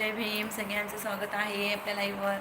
जय भीम सगळ्यांचं स्वागत आहे आपल्या लाईव्हवर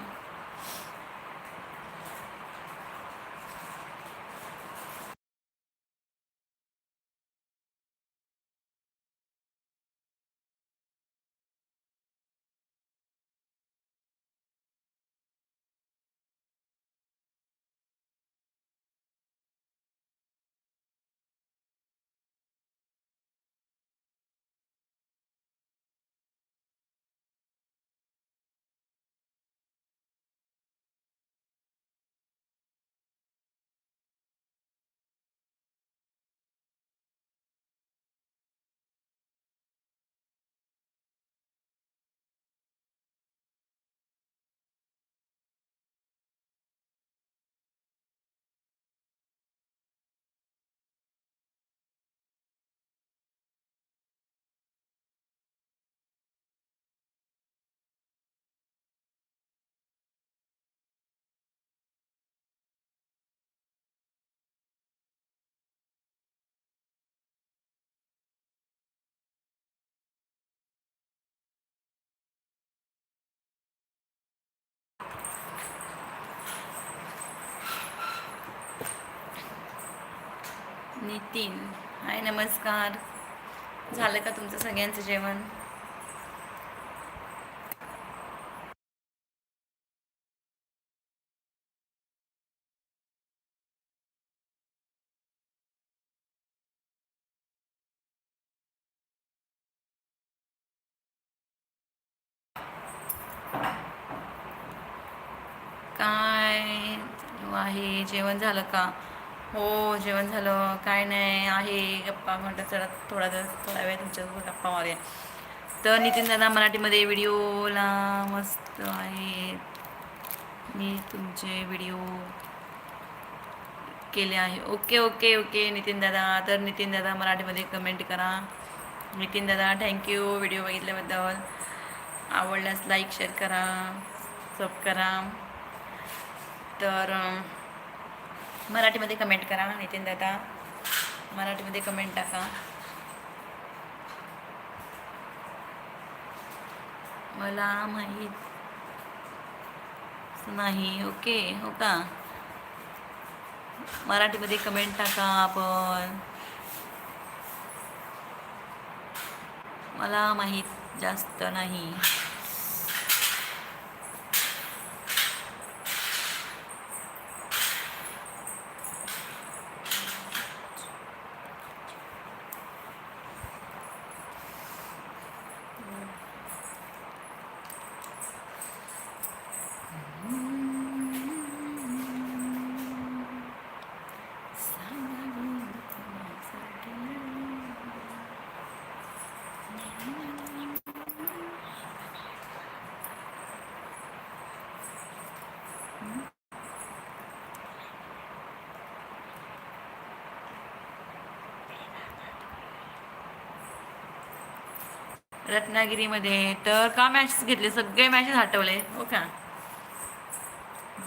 नितीन. हाय नमस्कार. झालं का तुमचं सगळ्यांचं जेवण? काय आहे? जेवण झालं का? हो जेवण झालं. काय नाही आहे. गप्पा म्हणतात चला थोडा थोडा वेळ तुमच्यासोबत गप्पा मारूया. तर नितीन दादा मराठीमध्ये व्हिडिओला मस्त आहे मी तुमचे व्हिडिओ केले आहे. ओके ओके ओके नितीन दादा. तर नितीन दादा मराठीमध्ये कमेंट करा. नितीन दादा थँक्यू व्हिडिओ बघितल्याबद्दल. आवडल्यास लाईक शेअर करा. सब करा. तर मराठीमध्ये कमेंट करा नितीन दादा. मराठीमध्ये कमेंट टाका. मला माहीत नाही ओके हो का? मराठीमध्ये कमेंट टाका आपण. मला माहीत जास्त नाही. रत्नागिरीमध्ये तर का मॅचेस घेतले? सगळे मॅचेस हटवले. हो का?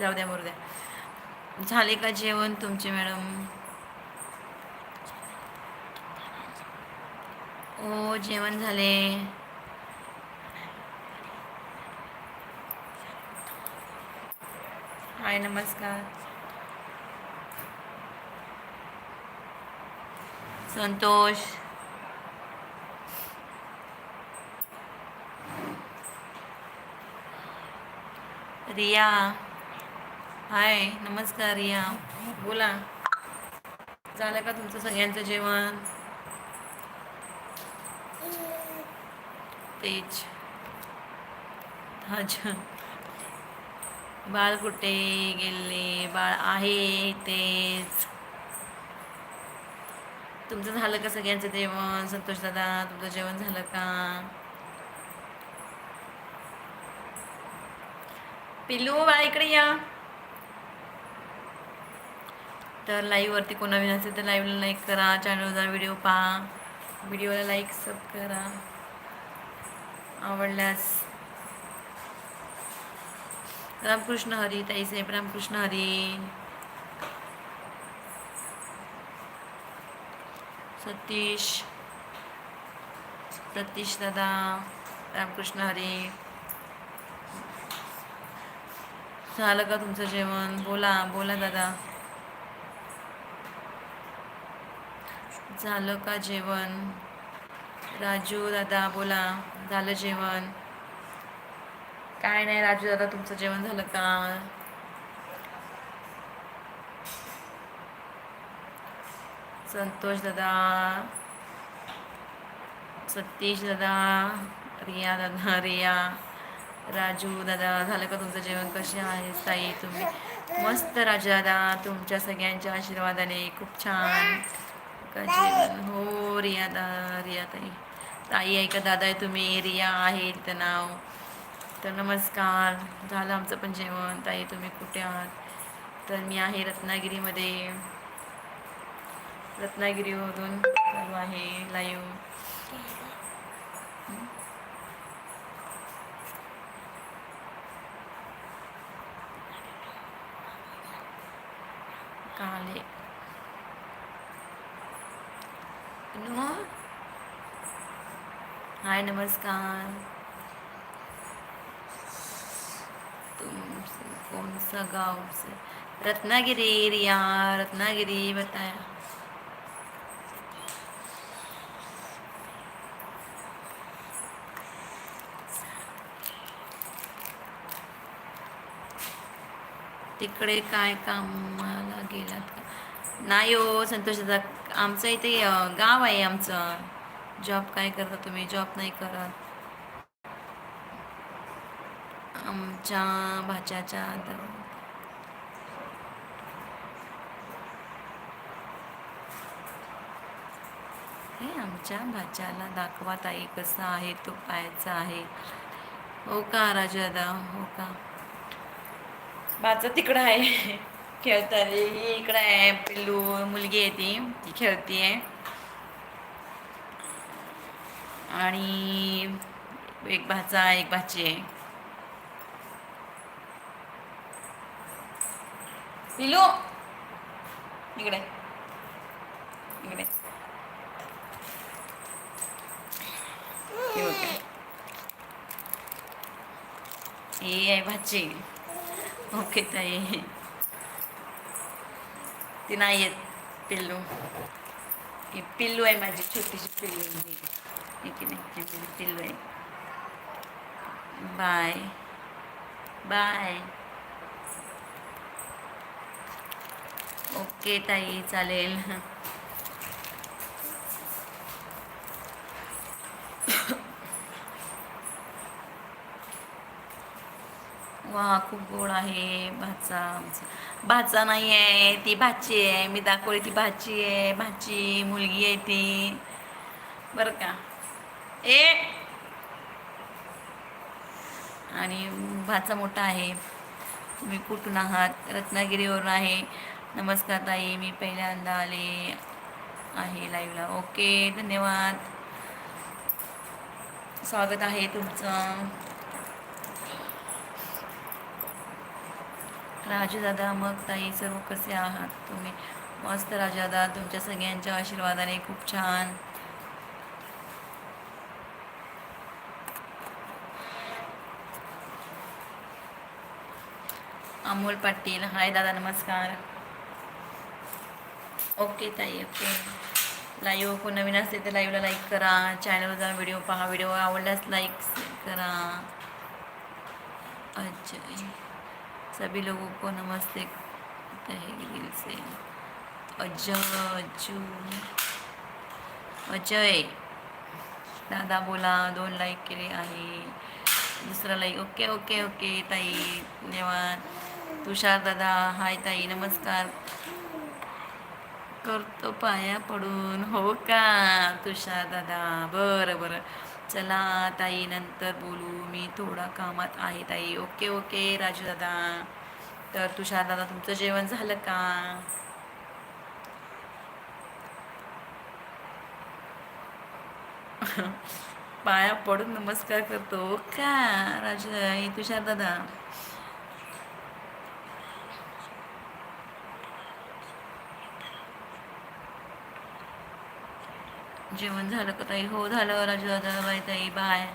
जाऊ द्या बरं द्या झाले का जेवण तुमचे मॅडम हो जेवण झाले. हाय नमस्कार. संतोष. रिया. हाय नमस्कार रिया. बोला. झालं का तुमचं सगळ्यांचं जेवण? तेच अच्छा बाळ कुठे गेले? बाळ आहे तेच. तुमचं झालं का सगळ्यांचं जेवण? संतोष दादा तुमचं जेवण झालं का? पिल्लू बाळा इकडे या. तर लाईव्हवरती कोणा नवीन असेल तर लाईव्हला लाईक करा. चॅनलला व्हिडिओ पहा. व्हिडिओला लाईक सब करा. आवडल्यास. रामकृष्ण हरी ताईसाहेब रामकृष्ण हरी. सतीश सतीश दादा रामकृष्ण हरी. झालं का तुमचं जेवण? बोला बोला दादा. झालं का जेवण? राजू दादा बोला. झालं जेवण? काय नाही राजू दादा तुमचं जेवण झालं का? संतोष दादा सतीश दादा रिया दादा रिया राजू दादा झालं का तुमचं जेवण? कसे आहे ताई तुम्ही? मस्त राजू दादा तुमच्या सगळ्यांच्या आशीर्वादाने खूप छान. का जेवण हो रिया दा रिया ताई. ताई आहे का दादा आहे? तुम्ही रिया आहे तिथं नाव. तर नमस्कार. झालं आमचं पण जेवण. ताई तुम्ही कुठे आहात? तर मी आहे रत्नागिरीमध्ये. रत्नागिरीवरून चालू आहे लाईव्ह काले. नो हाय नमस्कार. तुमसे कौन सा गाँव से रत्नागिरी रिया रत्नागिरी बताया. तिकडे काय कामाला गेलात का? नाही हो संतोष दादा आमचं इथे गाव आहे आमचं. जॉब काय करता तुम्ही? जॉब नाही करत. आमच्या भाच्याच्या हे आमच्या भाच्याला दाखवा ताई कसा आहे तो पाहायचा आहे. हो का राजू दादा हो का? माझं तिकडं आहे. खेळता इकडं आहे पिल्लू. मुलगी आहे ती. ती आहे आणि एक भाचा एक भाची आहे. पिल्लू इकडे. इकडे. हे आहे भाची. ओके ताई. ती नाही आहेत पिल्लू पिल्लू आहे माझी छोटीशी पिल्लू की नाही? बाय. बाय. ओके ताई चालेल. वा खूप गोड आहे भाचा. भाचा नाही आहे ती भाची आहे. मी दाखवली ती भाची आहे. भाची मुलगी आहे ती. बरं का. ए. आणि भाचा मोठा आहे. तुम्ही कुठून आहात? रत्नागिरीवरून आहे. नमस्कार ताई मी पहिल्यांदा आले आहे लाईव्हला ओके धन्यवाद. स्वागत आहे तुमचं. राजू दादा मग ताई सर्व कसे आहात तुम्ही? मस्त राजू दादा तुमच्या सगळ्यांच्या आशीर्वादाने खूप छान. अमोल पाटील. हाय दादा नमस्कार. ओके ताई ओके. लाईव्ह हो, कोण नवीन असते तर लाईव्हला लाईक करा. चॅनलवर जाऊन व्हिडिओ पहा. व्हिडिओ आवडल्यास लाईक करा. अच्छा सभी लोगों को नमस्ते. दिल से अजय अजय. दादा बोला दोन लाईक केले आहे. दुसरा लाईक ओके ओके ओके ताई. धन्यवाद. तुषार दादा हाय ताई नमस्कार. करतो पाया पडून. हो का तुषार दादा? बरं बरं. चला ताई नंतर बोलू. मी थोडा कामात आहे ताई. ओके ओके राजू दादा. तर तुषार दादा तुमचं जेवण झालं का? पाया पडून नमस्कार करतो. हो का राजू तुषार दादा? जेवण झालं का ताई? हो झालं राजू दादा बाय ताई बाय.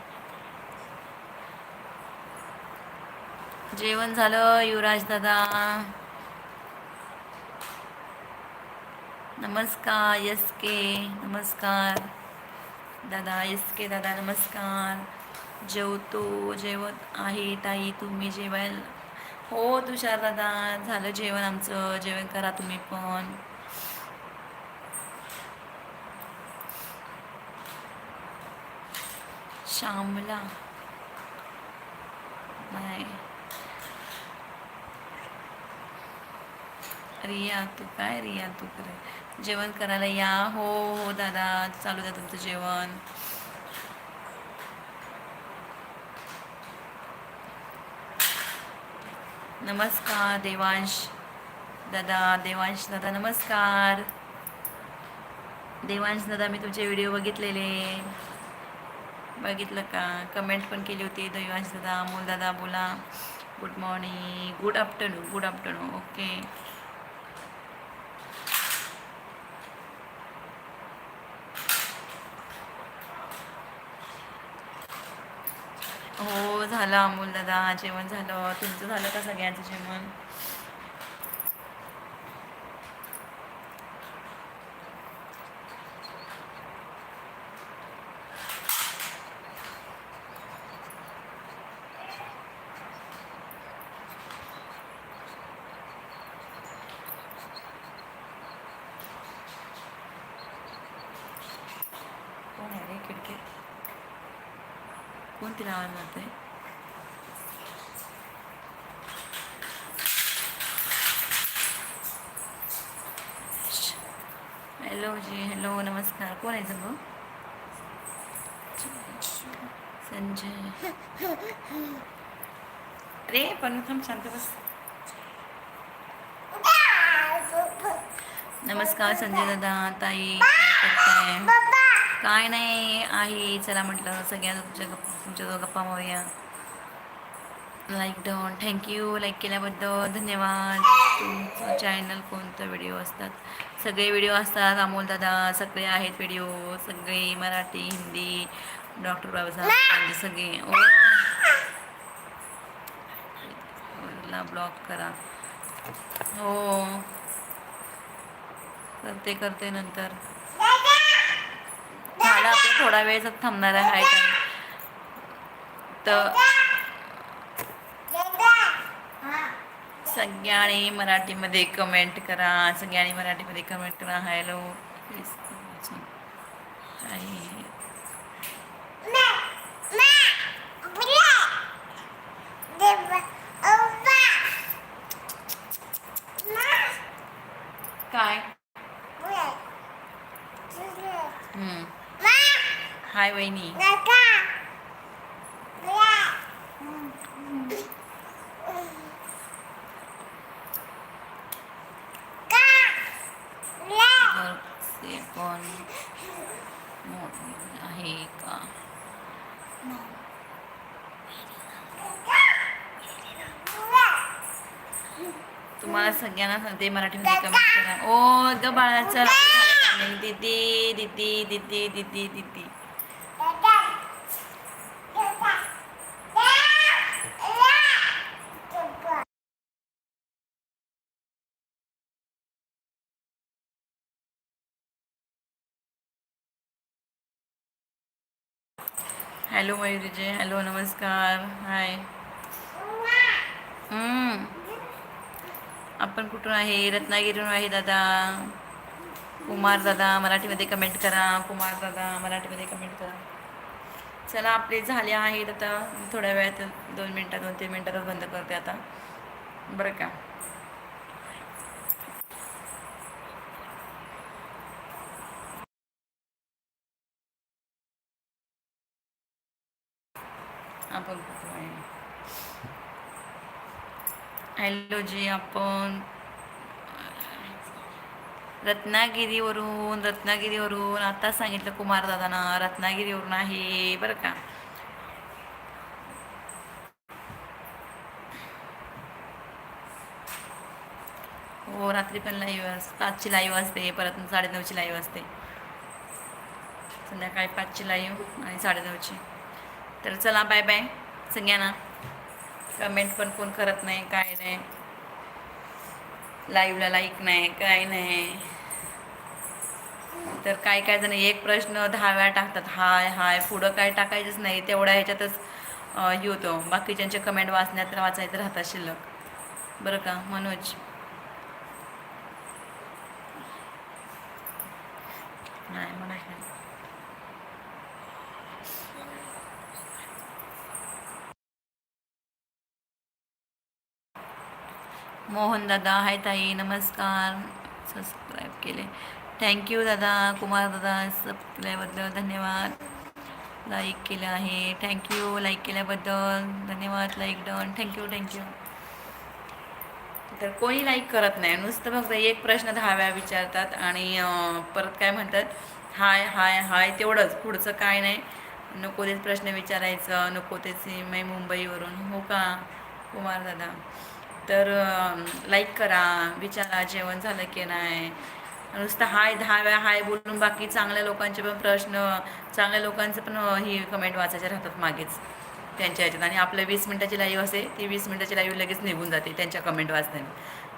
जेवण झालं युवराज दादा. नमस्कार यस के नमस्कार. दादा यस के दादा नमस्कार. जेवतो जेवत आहे ताई तुम्ही जेवायला? हो तुषार दादा झालं जेवण आमचं. जेवण करा तुम्ही पण. श्यामला नाही. रिया तू काय रिया? तू करे जेवण करायला या. हो हो दादा. चालू द्या तुमचं जेवण. नमस्कार देवांश. दादा देवांश दादा नमस्कार. देवांश दादा मी तुमचे व्हिडिओ बघितलेले. बघितलं का? कमेंट पण केली होती. दैवांश दादा अमोल दादा बोला. Good morning good afternoon good afternoon okay हो झालं अमोल दादा. जेवण झालं. तुमचं झालं का सगळ्यांचं जेवण कोण आहे रे खिडकी कोणती नावाला जाते हॅलो जी हॅलो नमस्कार कोण आहे गं संजय. अरे पण थांब शांत बस. नमस्कार संजय दादा ताई काय नाही आहे. चला म्हटलं सगळ्या तुमच्या गप्पा तुमच्या गप्पा मारूया. Like down thank you like केल्याबद्दल धन्यवाद. तुमचं चॅनल कोणतं व्हिडिओ असतात? सगळे व्हिडिओ असतात. अमोल दादा सगळे आहेत व्हिडिओ सगळे मराठी हिंदी डॉक्टर बाबासाहेब सगळे. ओ. ला ब्लॉक करा. हो. करते करते नंतर. झालं आपलं. थोडा वेळ थांबणार आहे काय तर सगळ्यांनी मराठीमध्ये कमेंट करा सगळ्यांनी मराठीमध्ये कमेंट करा. हॅलो आणि हम्म. हाय वहिनी घरचे पण मोठे आहे का तुम्हाला सगळ्यांना सांगते मराठीमध्ये कमेंट करा. ओ ग बाळाचा दिदी दिदी दिदी दिदी दिदी. हॅलो मयुरीजी. हॅलो नमस्कार. हाय. हम्म. आपण कुठून आहे? रत्नागिरीहून आहे दादा. कुमार दादा मराठीमध्ये कमेंट करा. कुमार दादा मराठीमध्ये कमेंट करा. चला आपले झाले आहेत आता. थोड्या वेळात दोन मिनटात दोन तीन मिनटातच बंद करते आता. बरं का? आपण कुठून आहे? हॅलो जी आपण रत्नागिरीवरून रत्नागिरीवरून आता सांगितलं कुमार दादाना रत्नागिरीवरून आहे बरं का. हो रात्री पण लाईव्ह अस पाचची लाईव्ह असते परत साडेनऊची लाईव्ह असते. संध्याकाळी पाचची लाईव्ह आणि साडेनऊची. तर चला बाय बाय सगळ्यांना कमेंट पण कोण करत नाही काय नाही. लाईव्हला लाईक नाही काय नाही. तर काय काय जण एक प्रश्न दहा वेळा टाकतात हाय हाय पुढं काय टाकायचंच नाही. तेवढ्या ह्याच्यातच येतो हे बाकीच्यांचे कमेंट वाचण्यात वाचायचं राहतात शिल्लक. बरं का मनोज? नाही म्हणा मोहन दादा हाय ताई नमस्कार. सबस्क्राईब केले. थँक्यू दादा कुमार दादा सबस्क्राईबबद्दल धन्यवाद. लाईक केलं आहे. थँक्यू लाईक केल्याबद्दल धन्यवाद. लाईक डन थँक्यू थँक्यू तर कोणी लाईक करत नाही. नुसतं फक्त एक प्रश्न दहा वेळा विचारतात आणि परत काय म्हणतात? हाय हाय हाय तेवढंच. पुढचं काय नाही. नको तेच प्रश्न विचारायचं. नको तेच मी मुंबईवरून. हो का कुमार दादा? तर लाईक करा विचारा जेवण झालं की नाही. नुसतं हाय दहा वेळा हाय बोलून बाकी चांगल्या लोकांचे पण प्रश्न चांगल्या लोकांचं पण ही कमेंट वाचायचे राहतात मागेच. त्यांच्या ह्याच्यात. आणि आपल्या वीस मिनटाची लाईव्ह असते ती वीस मिनटाची लाईव्ह लगेच निघून जाते त्यांच्या कमेंट वाचताना.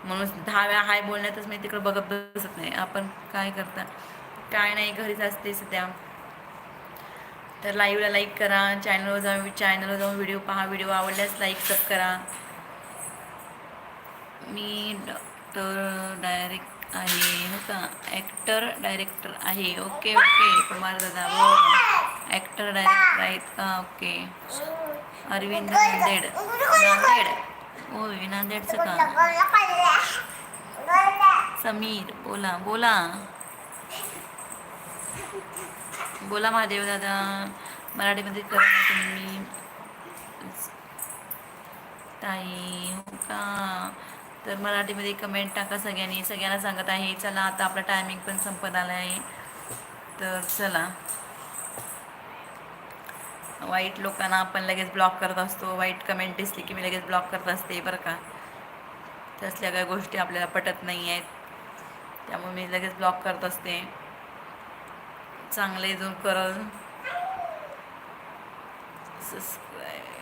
म्हणून दहा वेळा हाय बोलण्यातच मी तिकडं बघत बसत नाही. आपण काय करता? काय नाही घरीच असते सध्या. तर लाईव्हला लाईक करा. चॅनलवर जाऊन चॅनलवर जाऊन व्हिडिओ पहा. व्हिडिओ आवडल्यास लाईक सब करा. मी डॉक्टर डायरेक्ट आहे हो का? ॲक्टर डायरेक्टर आहे. ओके ओके कुमार दादा हो. ॲक्टर डायरेक्टर आहेत का? ओके अरविंद नांदेड. नांदेड. होय नांदेडचं का समीर बोला बोला. बोला महादेव दादा. मराठीमध्ये करा तुम्ही. ताई हो का? तर मराठीमध्ये कमेंट टाका सगळ्यांनी. सगळ्यांना सांगत आहे चला आता आपला टायमिंग पण संपत आला आहे. तर चला. वाईट लोकांना आपण लगेच ब्लॉक करत असतो. वाईट कमेंट दिसली की मी लगेच ब्लॉक करत असते बरं का. तसल्या काही गोष्टी आपल्याला पटत नाही आहेत. त्यामुळे मी लगेच ब्लॉक करत असते. चांगले जो करल. सबस्क्राईब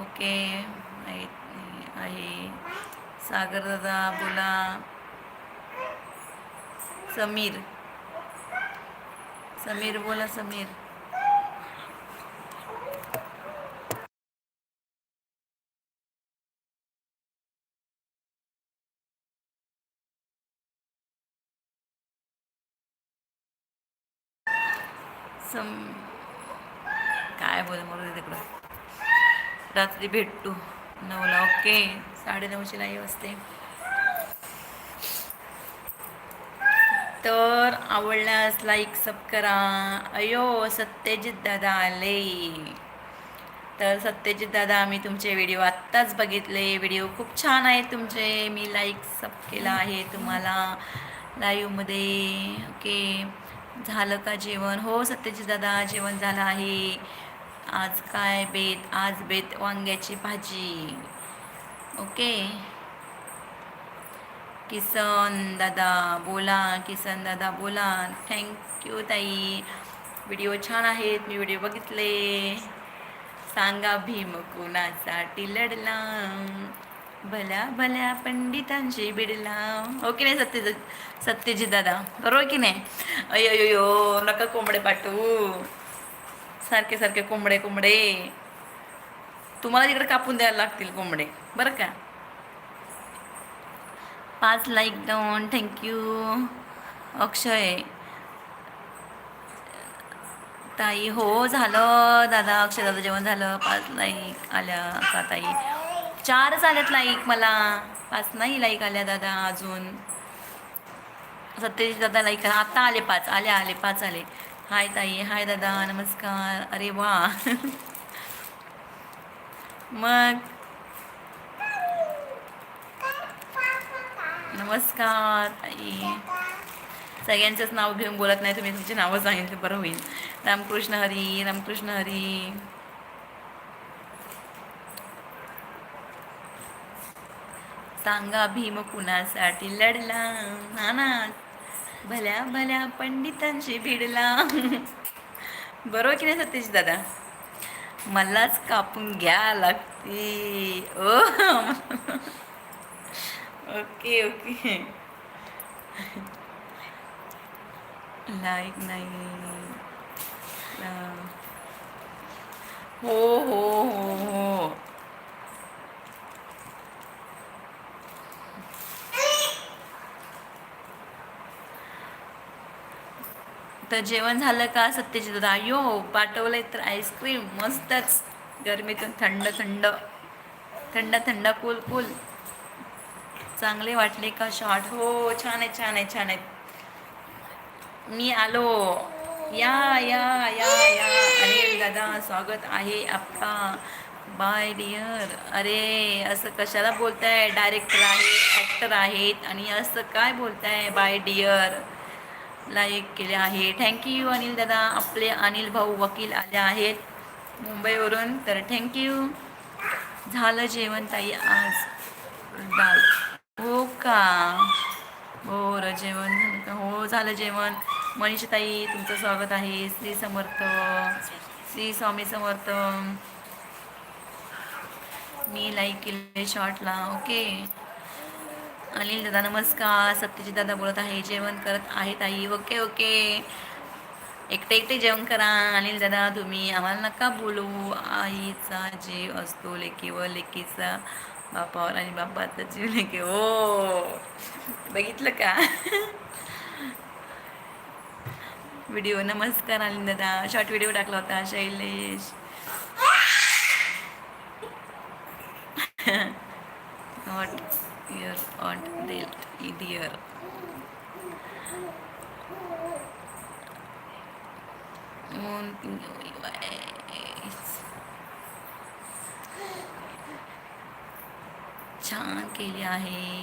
ओके नाही सागर दादा बोला. समीर. समीर बोला समीर. सम काय बोल मरू तिकडं. रात्री भेटतो नऊला ओके. साडेनऊची लाईव्ह असते. तर आवडल्यास लाईक सब करा. अयो सत्यजित दादा आले. तर सत्यजित दादा मी तुमचे व्हिडिओ आत्ताच बघितले. व्हिडिओ खूप छान आहेत तुमचे. मी लाईक सब केला आहे तुम्हाला लाईव्हमध्ये. ओके. झालं का जेवण? हो सत्यजित दादा जेवण झालं आहे. आज काय बेत? आज बेत वांग्याची भाजी. ओके. किसन दादा बोला किसन दादा बोला. थँक्यू ताई. व्हिडिओ छान आहेत मी व्हिडिओ बघितले. सांगा भीम कोणासाठी लढला भल्या भल्या पंडितांशी बिडला हो की नाही सत्य सत्यजित दादा. बरोबर की नाही? अयो अयो नका कोंबडे पाठवू. सारखे सारखे कोंबडे कोंबडे. तुम्हाला तिकडे कापून द्यायला लागतील कोंबडे. बरं का? पाच लाईक डाऊन थँक्यू अक्षय. ताई हो झालं. दादा अक्षय दादा जेवण झालं. पाच लाईक आल्या का ताई? चारच आल्यात लाईक मला. पाच नाही लाईक आल्या दादा अजून. सत्यजित दादा लाईक आता आले पाच. आले आले पाच आले. हाय ताई. हाय दादा. नमस्कार. अरे वा. मग? नमस्कार आई. सगळ्यांचंच नाव घेऊन बोलत नाही तुम्ही तुमचे नावं सांगितलं बरं होईल. रामकृष्ण हरी रामकृष्ण हरी. सांगा भीम कुणासाठी लढला? नाना भल्या भल्या पंडितांशी भिडला. बरोबर की नाही सतीश दादा? मलाच कापून घ्या लागते. ओ. Okay okay. लाईक नाही. हो हो हो हो. तर जेवण झालं का? सत्यजित दादा यो पाठवलंय तर आईस्क्रीम. मस्तच. गरमीतून थंड थंड. थंड थंड कूल कूल चांगले वाटले का शॉर्ट हो छान आहे छान आहे छान आहे मी आलो. या या या या. अनिल दादा स्वागत आहे आपला बाय डिअर अरे असं कशाला बोलताय? डायरेक्टर आहे ॲक्टर आहेत. आणि असं काय बोलताय? बाय डिअर लाईक केले आहे. थँक्यू अनिल दादा. आपले अनिल भाऊ वकील आले आहेत मुंबईवरून. तर थँक्यू झालं जेवण ताई आज. दाल हो का? हो र जेवण झालं का? हो झालं जेवण. मनीषा ताई तुमचं स्वागत आहे. श्री समर्थ. श्री स्वामी समर्थ. मी लाईक केले शॉर्टला ओके अनिल दादा नमस्कार. सत्यजित दादा बोलत आहे. जेवण करत आहे ताई ओके ओके. एकटे एकटे जेवण करा. अनिल दादा तुम्ही आम्हाला नका बोलू. आईचा जीव असतो लेकी व लेकीचा बापावर आणि बापाचा जीव लेकी. ओ बघितलं का? व्हिडिओ. नमस्कार अनिल दादा. शॉर्ट व्हिडिओ टाकला होता. शैलेश. नॉट इयर ऑट डेल्ट इडियर छान केली आहे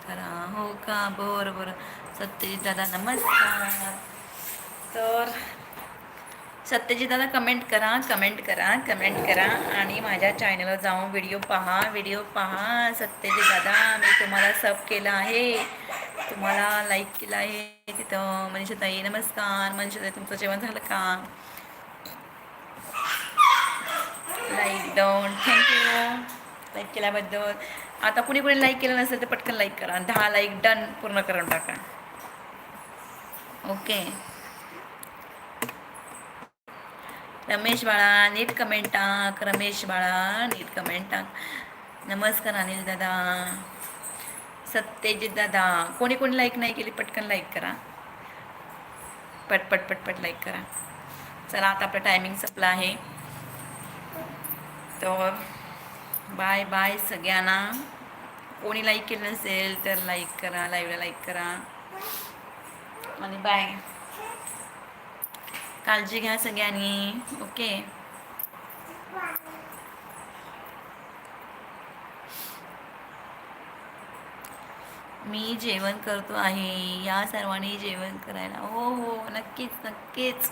करा हो का बरं बरं सत्यजित दादा नमस्कार तर सत्यजित दादा कमेंट करा कमेंट करा कमेंट करा आणि माझ्या चॅनलवर जाऊन व्हिडिओ पहा व्हिडिओ पहा. सत्यजित दादा मी तुम्हाला सब केलं आहे. तुम्हाला लाईक केलं आहे तिथं. मनीषाताई नमस्कार. मनीषाताई तुमचं जेवण झालं का? लाईक डाऊन थँक्यू लाईक केल्याबद्दल. आता कुणी कुणी लाईक केलं नसेल तर पटकन लाईक करा. दहा लाईक डन पूर्ण करून टाका. ओके रमेश बाळा नीट कमेंट टाक. रमेश बाळा नीट कमेंट टाक. नमस्कार अनिल दादा. सत्यजित दादा. कोणी कोणी लाईक नाही केली पटकन लाईक करा. पट पट लाईक करा. चला आता आपलं टायमिंग संपला आहे. तर बाय बाय सगळ्यांना. कोणी लाईक केलं नसेल तर लाईक करा. लाईव्हला लाईक करा. आणि बाय काळजी घ्या सगळ्यांनी. ओके. मी जेवण करतो आहे. या सर्वांनी जेवण करायला. हो हो. नक्कीच नक्कीच.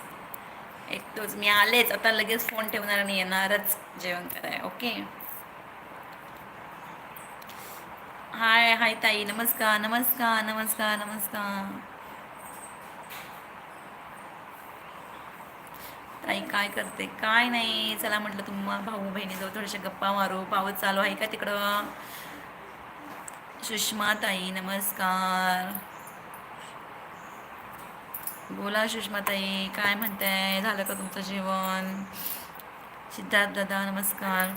एक तोच मी आलेच. आता लगेच फोन ठेवणार आणि येणारच जेवण कराय ओके. हाय हाय ताई. नमस्कार नमस्कार नमस्कार नमस्कार. ताई काय करते? काय नाही. चला म्हटलं तुम्हा भाऊ बहिणीजवळ थोडेसे गप्पा मारू. पाऊस चालू आहे का तिकडं? सुषमा ताई नमस्कार. बोला सुषमा ताई काय म्हणताय? झालं का तुमचं जेवण? सिद्धार्थ दादा नमस्कार.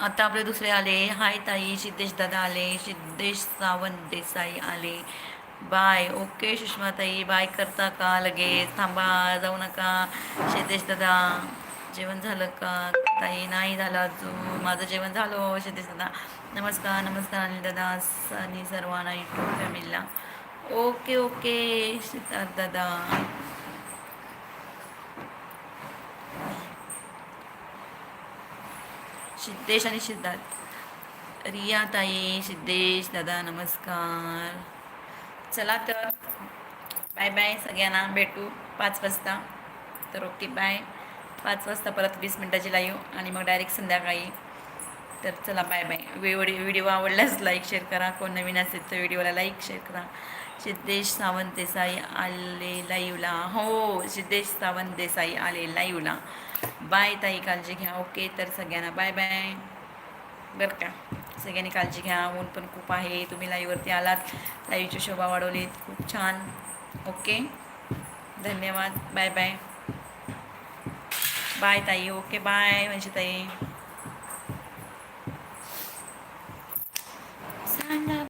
आता आपले दुसरे आले. हाय ताई सिद्धेश दादा आले सिद्धेश सावंत देसाई आले. बाय. ओके सुषमा ताई. बाय. करता का लगेच? थांबा जाऊ नका. सिद्धेश दादा जेवण झालं का? ताई नाही झालं अजून. माझं जेवण झालं सिद्धेश दादा. नमस्कार नमस्कार अनिल दादा. आणि सर्वांना युट्यूब फॅमिलीला. ओके ओके सिद्धार्थ दादा. सिद्धेश आणि सिद्धार्थ. रिया ताई सिद्धेश दादा नमस्कार. चला तर बाय बाय सगळ्यांना. भेटू पाच वाजता. तर ओके बाय पाच वाजता परत वीस मिनटाची लाईव्ह आणि मग डायरेक्ट संध्याकाळी. तर चला बाय बाय व्हिडिओ व्हिडिओ आवडल्यास लाईक शेअर करा. कोण नवीन असेल तर व्हिडिओला लाईक शेअर करा. सिद्धेश सावंत देसाई आले लाईवला हो सिद्धेश सावंत देसाई आले लाईवला बाय ताई काळजी घ्या. ओके तर सगळ्यांना बाय बाय. बरं का. सगळ्यांनी काळजी घ्या. ऊन पण खूप आहे. तुम्ही लाईव्हवरती आलात. लाईव्हची शोभा वाढवलीत. खूप छान. ओके? धन्यवाद. Bye bye. बाय ताई. ओके बाय म्हणजे ताई. सांगा